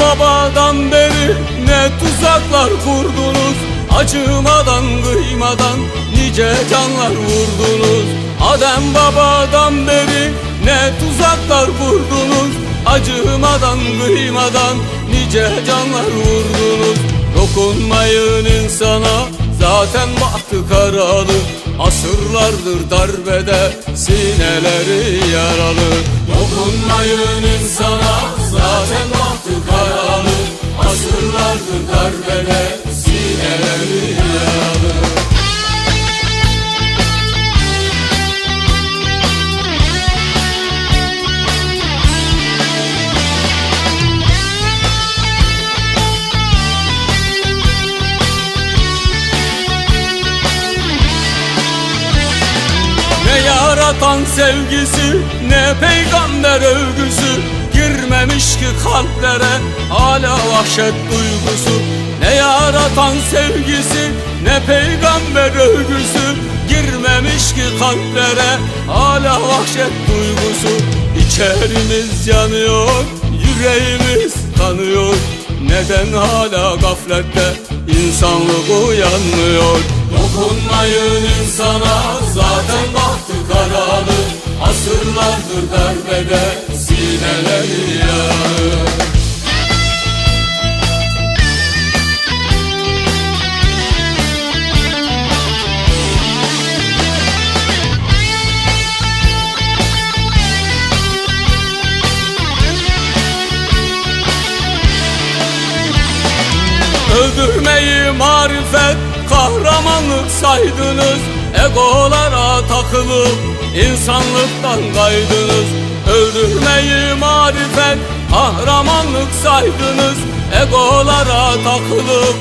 babadan beri ne tuzaklar kurdunuz? Acımadan kıymadan nice canlar vurdunuz. Adem babadan beri ne tuzaklar kurdunuz? Acımadan kıymadan nice canlar vurdunuz. Dokunmayın insana zaten bahtı karalı. Asırlardır darbede sineleri yaralı. Dokunmayın insana zaten bahtı Asırlardır darbede sineleri? Yaralı Ne yaratan sevgisi ne peygamber övgüsü ki kalplere hala vahşet duygusu. Ne yaratan sevgisi ne peygamber övgüsü. Girmemiş ki kalplere hala vahşet duygusu. İçerimiz yanıyor yüreğimiz kanıyor. Neden hala gaflette insanlık uyanmıyor? Dokunmayın insana zaten bahtı karalı Asırlardır darbede Öldürmeyi marifet kahramanlık saydınız. Egolara takılıp insanlıktan kaydınız. Öldürmeyi marifet kahramanlık saydınız. Egolara takılıp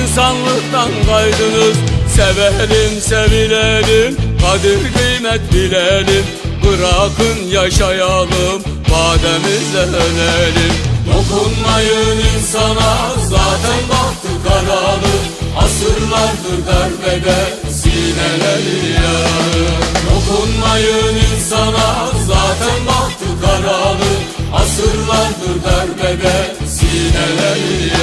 insanlıktan kaydınız. Sevelim sevilelim kadir kıymet bilelim. Bırakın yaşayalım vademize dönelim. Dokunmayın insana zaten bahtı karalı Asırlardır darbede sineleri yaralı Dokunmayın insana zaten bahtı karalı Asırlardır darbede sineleri yaralı